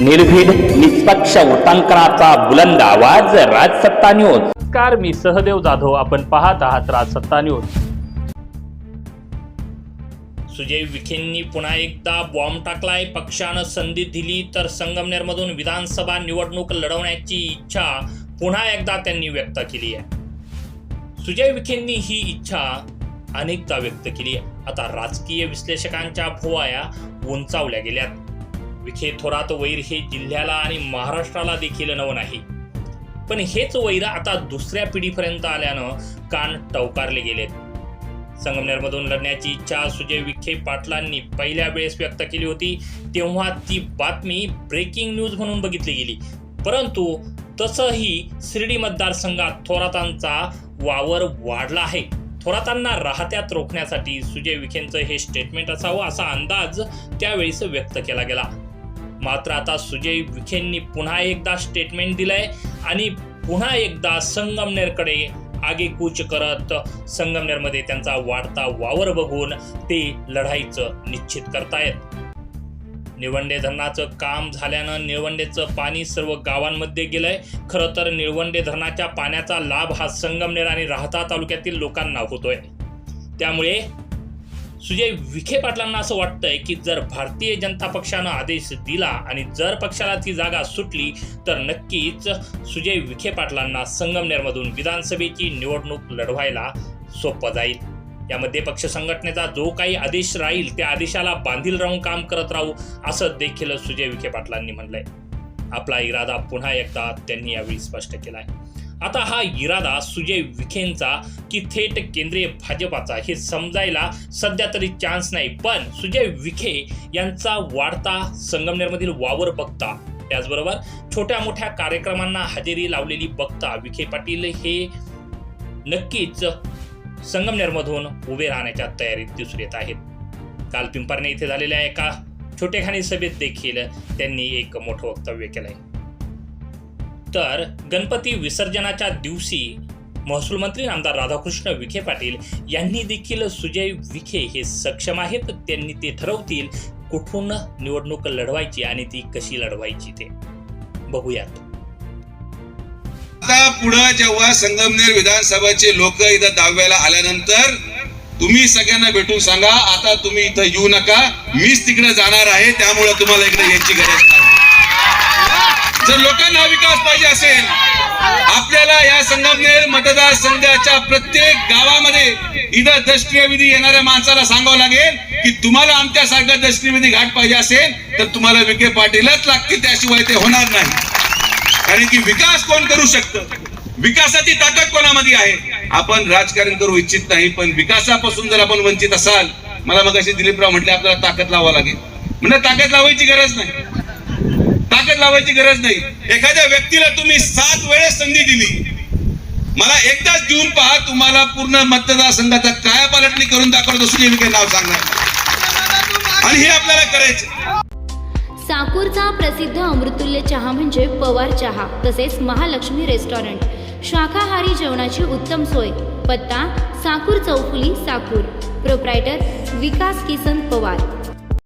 निर्भीड निष्पक्ष उटांकनाचा बुलंद आवाज राजसत्ता न्यूज. नमस्कार मी सहदेव जाधव. आपण पाहत आहात राजसत्ता न्यूज. सुजय विखेंनी पुन्हा एकदा बॉम्ब टाकलाय. पक्षानं संधी दिली तर संगमनेरमधून विधानसभा निवडणूक लढवण्याची इच्छा पुन्हा एकदा त्यांनी व्यक्त केली आहे. सुजय विखेंनी ही इच्छा अनेकदा व्यक्त केली आहे. आता राजकीय विश्लेषकांच्या भुवाया उंचावल्या गेल्यात. विखे थोरात वैर हे जिल्ह्याला आणि महाराष्ट्राला देखील नवं नाही. पण हेच वैर आता दुसऱ्या पिढीपर्यंत आल्यानं कान टवकारले गेलेत. संगमनेरमधून लढण्याची इच्छा सुजय विखे पाटलांनी पहिल्या वेळेस व्यक्त केली होती तेव्हा ती बातमी ब्रेकिंग न्यूज म्हणून बघितली गेली. परंतु तसंही शिर्डी मतदारसंघात थोरातांचा वावर वाढला आहे. थोरातांना राहत्यात रोखण्यासाठी सुजय विखेंचं हे स्टेटमेंट असावं असा अंदाज त्यावेळेस व्यक्त केला गेला. मात्र आता सुजय विखेंनी पुन्हा एकदा स्टेटमेंट दिलंय आणि पुन्हा एकदा संगमनेरकडे आगेकूच करत संगमनेरमध्ये त्यांचा वाढता वावर बघून ते लढाईचं निश्चित करतायत. निळवंडे धरणाचं काम झाल्यानं निळवंडेचं पाणी सर्व गावांमध्ये गेलंय. खरं तर निळवंडे धरणाच्या पाण्याचा लाभ हा संगमनेर आणि राहता तालुक्यातील लोकांना होतोय. त्यामुळे सुजय विखे पाटलांना असं वाटतंय की जर भारतीय जनता पक्षानं आदेश दिला आणि जर पक्षाला ती जागा सुटली तर नक्कीच सुजय विखे पाटलांना संगमनेरमधून विधानसभेची निवडणूक लढवायला सोपं जाईल. यामध्ये पक्ष संघटनेचा जो काही आदेश राहील त्या आदेशाला बांधील राहून काम करत राहू असं देखील सुजय विखे पाटलांनी म्हणलंय. आपला इरादा पुन्हा एकदा त्यांनी यावेळी स्पष्ट केला आहे आता हा इरादा सुजय विखेंचा की थेट केंद्रीय भाजपाचा हे समजायला सध्या तरी चान्स नाही. पण सुजय विखे यांचा वाढता संगमनेरमधील वावर बघता. त्याचबरोबर छोट्या मोठ्या कार्यक्रमांना हजेरी लावलेली बघता विखे पाटील हे नक्कीच संगमनेरमधून उभे राहण्याच्या तयारीत दिसून येत आहेत. काल पिंपरणे इथे झालेल्या एका छोटेखानी सभेत देखील त्यांनी एक मोठं वक्तव्य केलं आहे तर गणपती विसर्जनाच्या दिवशी महसूल मंत्री आमदार राधाकृष्ण विखे पाटील यांनी देखील सुजय विखे हे सक्षम आहेत. त्यांनी ते ठरवतील कुठून निवडणूक लढवायची आणि ती कशी लढवायची ते. बघूयात. आता पुढे जेव्हा संगमनेर विधानसभाचे लोक इथं दहाव्याला आल्यानंतर तुम्ही सगळ्यांना भेटून सांगा आता तुम्ही इथं येऊ नका. मीच तिकडे जाणार आहे त्यामुळे तुम्हाला इकडे यायची गरज नाही. जर लोकांना विकास पाहिजे असेल आपल्याला या संगमनेर मतदारसंघाच्या प्रत्येक गावामध्ये इथं दशक्रिया विधी येणाऱ्या माणसाला सांगावं लागेल की तुम्हाला आमच्यासारखा दशक्रिया घाट पाहिजे असेल तर तुम्हाला विखे पाटीलच लागतील त्याशिवाय ते होणार नाही. कारण की विकास कोण करू शकतं? विकासाची ताकद कोणामध्ये आहे? आपण राजकारण करू इच्छित नाही पण विकासापासून जर आपण वंचित असाल मला मग असे दिलीपराव म्हटले आपल्याला ताकद लावावं लागेल. म्हणजे ताकद लावायची गरज नाही. ताकद लावायची गरज नाही. एखाद्या व्यक्तीला तुम्ही सात वेळेस संधी दिली. मला एकदाच देऊन पहा तुम्हाला पूर्ण मतदारसंघाचा कायापालटणी करून दाखवतो सुजय विखे नाव सांगणार. आणि हे आपल्याला करायचं साकूरचा प्रसिद्ध अमृतुल्य चहा म्हणजे पवार चहा तसेच महालक्ष्मी रेस्टॉरंट. शाकाहारी जेवणाची उत्तम सोय. पत्ता साकूर चौफुली साकूर. प्रोप्रायटर विकास किसन पवार.